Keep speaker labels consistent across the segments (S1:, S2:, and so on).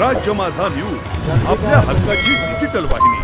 S1: राज्य माझा न्यूज आपल्या हक्काची डिजिटल वाहिनी.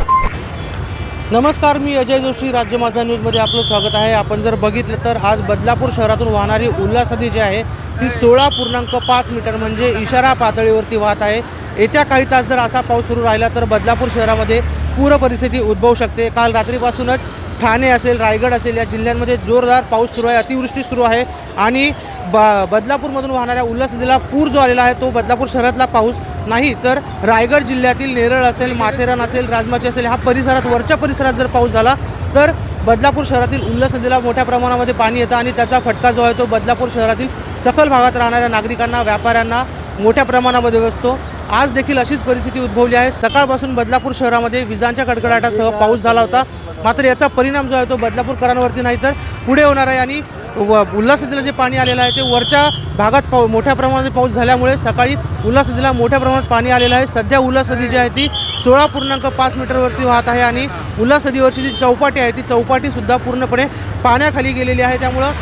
S2: नमस्कार मी अजय जोशी राज्य माझा न्यूजमध्ये आपलं स्वागत आहे. आपण जर बघितलं तर आज बदलापूर शहरातून वाहणारी उल्हास नदी जी आहे ती सोळा पूर्णांक पाच मीटर म्हणजे इशारा पातळीवरती वाहत आहे. येत्या काही तास जर असा पाऊस सुरू राहिला तर बदलापूर शहरामध्ये पूर परिस्थिती उद्भवू शकते. काल रात्रीपासूनच ठाणे असेल रायगड असेल या जिल्ह्यांमध्ये जोरदार पाऊस सुरू आहे अतिवृष्टी सुरू आहे आणि ब बदलापूरमधून वाहणाऱ्या उल्हास नदीला पूर जो आलेला आहे तो बदलापूर शहरातला पाऊस नाही तर रायगड जिल्ह्यातील नेरळ असेल माथेरान असेल राजमाची असेल ह्या परिसरात वरच्या परिसरात जर पाऊस झाला तर बदलापूर शहरातील उल्हास नदीला मोठ्या प्रमाणामध्ये पाणी येतं आणि त्याचा फटका जो आहे तो बदलापूर शहरातील सखल भागात राहणाऱ्या नागरिकांना व्यापाऱ्यांना मोठ्या प्रमाणामध्ये बसतो. आज देखील अशीच परिस्थिती उद्भवली आहे. सकाळपासून बदलापूर शहरामध्ये विजांच्या कडकडाटासह पाऊस झाला होता. मात्र याचा परिणाम जो आहे तो बदलापूरकरांवरती नाही तर पुढे होणार आहे आणि व उल्हास नदीला जे पाणी आलेलं आहे ते वरच्या भागात पाऊ मोठ्या प्रमाणात पाऊस झाल्यामुळे सकाळी उल्हास नदीला मोठ्या प्रमाणात पाणी आलेलं आहे. सध्या उल्हास नदी जी आहे ती सोळा पूर्णांक पाच मीटरवरती वाहत आहे आणि उल्हास नदीवरची जी चौपाटी आहे ती चौपाटीसुद्धा पूर्णपणे पाण्याखाली गेलेली आहे. त्यामुळं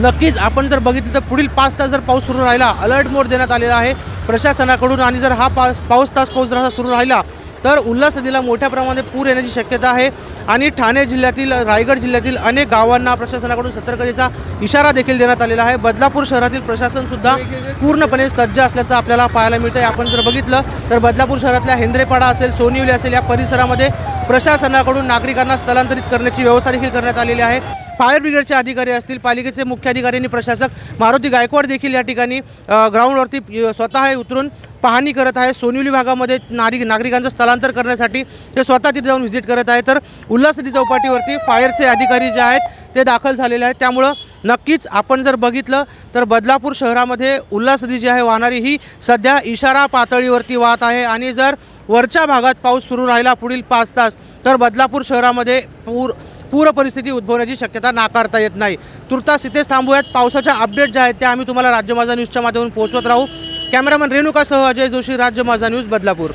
S2: नक्कीच आपण जर बघितलं तर पुढील पाच तास जर पाऊस सुरू राहिला अलर्ट मोड देण्यात आलेला आहे प्रशासनाकडून आणि जर हा पाऊस पाऊस तास पाऊस जर सुरू राहिला तर उल्हास नदीला मोठ्या प्रमाणात पूर येण्याची शक्यता आहे. आणि ठाणे जिल्ह्यातील रायगड जिल्ह्यातील अनेक गावांना प्रशासनाकडून सतर्कतेचा इशारा देखील देण्यात आलेला आहे. बदलापूर शहरातील प्रशासनसुद्धा पूर्णपणे सज्ज असल्याचं आपल्याला पाहायला मिळतं आहे आपण जर बघितलं तर बदलापूर शहरातल्या हेंद्रेपाडा असेल सोनिवली असेल या परिसरामध्ये प्रशासनाकडून नागरिकांना स्थलांतरित करण्याची व्यवस्था देखील करण्यात आलेली आहे. फायर ब्रिगेडचे अधिकारी असतील पालिकेचे मुख्य अधिकारी आणि प्रशासक मारुती गायकवाड देखील या ठिकाणी ग्राउंडवरती स्वतः उतरून पाहणी करत आहे. सोनिवली भागामध्ये नागरिक नागरिकांचं स्थलांतर करण्यासाठी ते स्वतः तिथे जाऊन व्हिजिट करत आहे. तर उल्हासनदी चौपाटीवरती फायरचे अधिकारी जे आहेत ते दाखल झालेले आहेत. त्यामुळं नक्कीच आपण जर बघितलं तर बदलापूर शहरामध्ये उल्हास नदी जी आहे वाहणारी ही सध्या इशारा पातळीवरती वाहत आहे. आणि जर वरच्या भागात पाऊस सुरू राहिला पुढील पाच तास तर बदलापूर शहरामध्ये पूर पूर परिस्थिती उद्भवण्याची शक्यता नाकारता येत नाही. तुर्तास इथेच थांबूयात. पावसाच्या अपडेट ज्या आहेत त्या आम्ही तुम्हाला राज्य माझा न्यूजच्या माध्यमातून पोहोचवत राहू. कॅमेरामन रेणुकासह अजय जोशी राज्य माझा न्यूज बदलापूर.